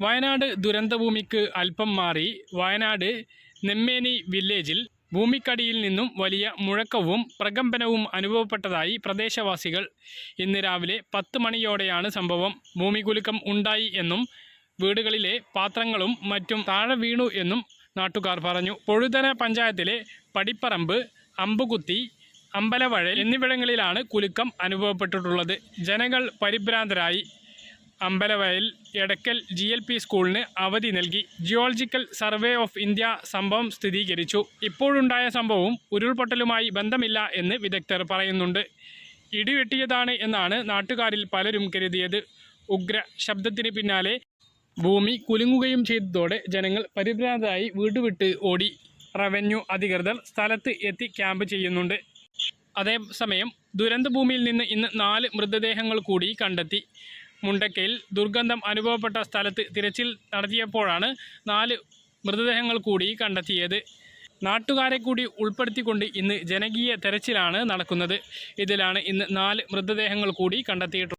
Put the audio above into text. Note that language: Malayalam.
വയനാട് ദുരന്തഭൂമിക്ക് അല്പം മാറി വയനാട് നെമ്മേനി വില്ലേജിൽ ഭൂമിക്കടിയിൽ നിന്നും വലിയ മുഴക്കവും പ്രകമ്പനവും അനുഭവപ്പെട്ടതായി പ്രദേശവാസികൾ ഇന്ന് രാവിലെ പത്ത് മണിയോടെയാണ് സംഭവം. ഭൂമികുലുക്കം ഉണ്ടായി എന്നും വീടുകളിലെ പാത്രങ്ങളും മറ്റും താഴെ വീണു എന്നും നാട്ടുകാർ പറഞ്ഞു. പൊഴുതന പഞ്ചായത്തിലെ പടിപ്പറമ്പ് അമ്പുകുത്തി അമ്പലവഴൽ എന്നിവിടങ്ങളിലാണ് കുലുക്കം അനുഭവപ്പെട്ടിട്ടുള്ളത്. ജനങ്ങൾ പരിഭ്രാന്തരായി. Ambalavayal Edakkal G L P സ്കൂളിന് അവധി നൽകി. ജിയോളജിക്കൽ സർവേ ഓഫ് ഇന്ത്യ സംഭവം സ്ഥിരീകരിച്ചു. ഇപ്പോഴുണ്ടായ സംഭവവും ഉരുൾപൊട്ടലുമായി ബന്ധമില്ല എന്ന് വിദഗ്ധർ പറയുന്നുണ്ട്. ഇടിവെട്ടിയതാണ് എന്നാണ് നാട്ടുകാരിൽ പലരും കരുതിയത്. ഉഗ്ര ശബ്ദത്തിന് പിന്നാലെ ഭൂമി കുലുങ്ങുകയും ചെയ്തതോടെ ജനങ്ങൾ പരിഭ്രാന്തരായി വീടുവിട്ട് ഓടി. റവന്യൂ അധികൃതർ സ്ഥലത്ത് എത്തി ക്യാമ്പ് ചെയ്യുന്നുണ്ട്. അതേസമയം ദുരന്തഭൂമിയിൽ നിന്ന് ഇന്ന് നാല് മൃതദേഹങ്ങൾ കൂടി കണ്ടെത്തി. മുണ്ടക്കയിൽ ദുർഗന്ധം അനുഭവപ്പെട്ട സ്ഥലത്ത് തിരച്ചിൽ നടത്തിയപ്പോഴാണ് നാല് മൃതദേഹങ്ങൾ കൂടി കണ്ടെത്തിയത്. നാട്ടുകാരെ കൂടി ഉൾപ്പെടുത്തിക്കൊണ്ട് ഇന്ന് ജനകീയ തെരച്ചിലാണ് നടക്കുന്നത്. ഇതിലാണ് ഇന്ന് നാല് മൃതദേഹങ്ങൾ കൂടി കണ്ടെത്തിയിട്ടുള്ളത്.